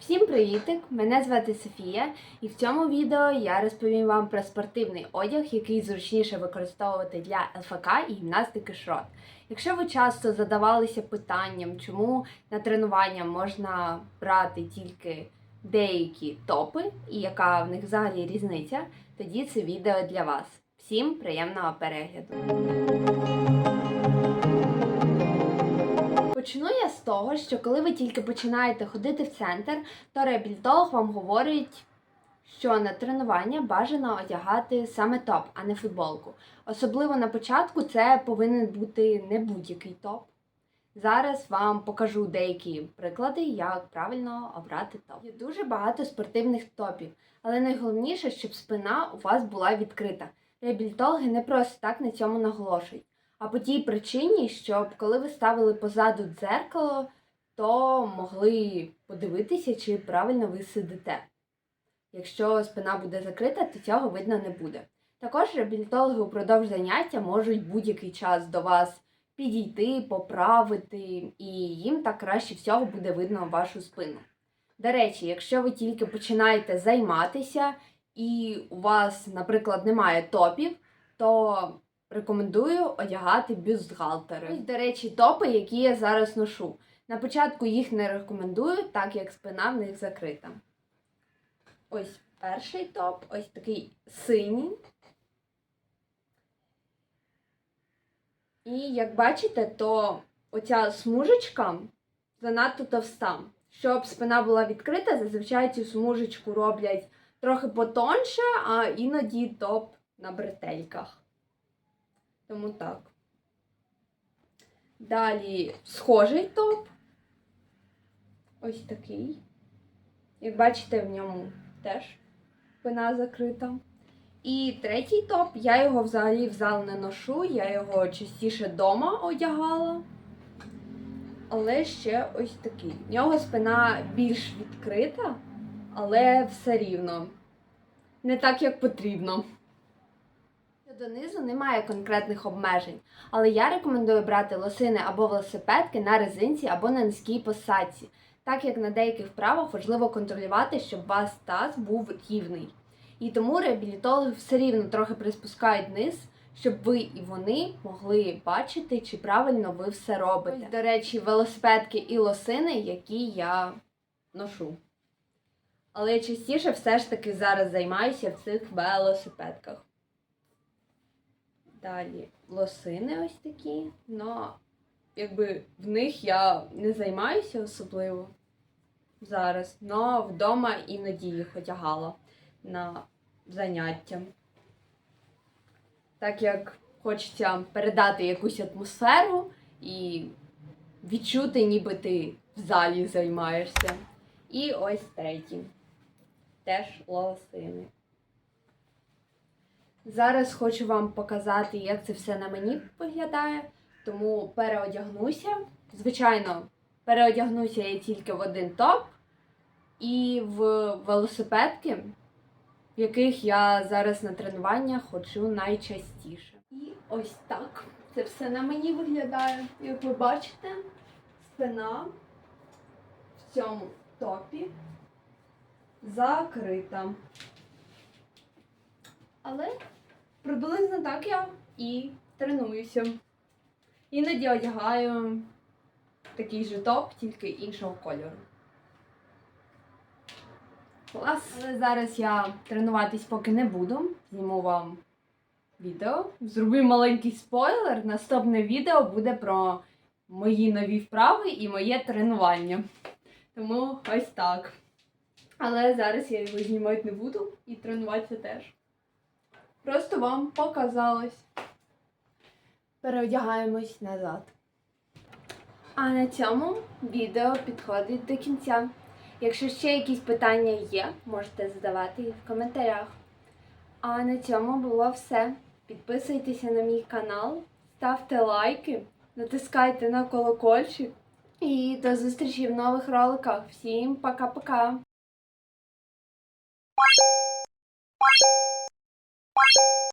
Всім привітик! Мене звати Софія, і в цьому відео я розповім вам про спортивний одяг, який зручніше використовувати для ЛФК і гімнастики шрот. Якщо ви часто задавалися питанням, чому на тренування можна брати тільки деякі топи і яка в них взагалі різниця, тоді це відео для вас. Всім приємного перегляду! Того, що коли ви тільки починаєте ходити в центр, то реабілітолог вам говорить, що на тренування бажано одягати саме топ, а не футболку. Особливо на початку це повинен бути не будь-який топ. Зараз вам покажу деякі приклади, як правильно обрати топ. Є дуже багато спортивних топів, але найголовніше, щоб спина у вас була відкрита. Реабілітологи не просто так на цьому наголошують. А по тій причині, щоб коли ви ставили позаду дзеркало, то могли подивитися, чи правильно ви сидите. Якщо спина буде закрита, то цього видно не буде. Також реабілітологи упродовж заняття можуть будь-який час до вас підійти, поправити, і їм так краще всього буде видно вашу спину. До речі, якщо ви тільки починаєте займатися і у вас, наприклад, немає топів, то рекомендую одягати бюстгальтери. До речі, топи, які я зараз ношу. На початку їх не рекомендую, так як спина в них закрита. Ось перший топ, ось такий синій. І як бачите, то оця смужечка занадто товста. Щоб спина була відкрита, зазвичай цю смужечку роблять трохи потонше, а іноді топ на бретельках. Тому так. Далі схожий топ. Ось такий. Як бачите, в ньому теж спина закрита. І третій топ, я його взагалі в зал не ношу, я його частіше вдома одягала. Але ще ось такий. В нього спина більш відкрита, але все рівно. Не так, як потрібно. Донизу немає конкретних обмежень, але я рекомендую брати лосини або велосипедки на резинці або на низькій посадці, так як на деяких вправах важливо контролювати, щоб вас таз був рівний. І тому реабілітологи все рівно трохи приспускають низ, щоб ви і вони могли бачити, чи правильно ви все робите. До речі, велосипедки і лосини, які я ношу. Але частіше все ж таки зараз займаюся в цих велосипедках. Далі лосини ось такі. Ну, якби в них я не займаюся особливо зараз, але вдома іноді їх одягала на заняття. Так як хочеться передати якусь атмосферу і відчути, ніби ти в залі займаєшся. І ось третій. Теж лосини. Зараз хочу вам показати, як це все на мені виглядає, тому переодягнуся. Звичайно, переодягнуся я тільки в один топ і в велосипедки, в яких я зараз на тренування ходжу найчастіше. І ось так це все на мені виглядає. Як ви бачите, спина в цьому топі закрита. Але приблизно так я і тренуюся. Іноді одягаю такий же топ, тільки іншого кольору. Клас. Але зараз я тренуватись поки не буду. Зніму вам відео. Зроблю маленький спойлер. Наступне відео буде про мої нові вправи і моє тренування. Тому ось так. Але зараз я його знімати не буду і тренуватися теж. Просто вам показалось. Переодягаємось назад. А на цьому відео підходить до кінця. Якщо ще якісь питання є, можете задавати їх в коментарях. А на цьому було все. Підписуйтеся на мій канал, ставте лайки, натискайте на колокольчик. І до зустрічі в нових роликах. Всім пока-пока! Bye.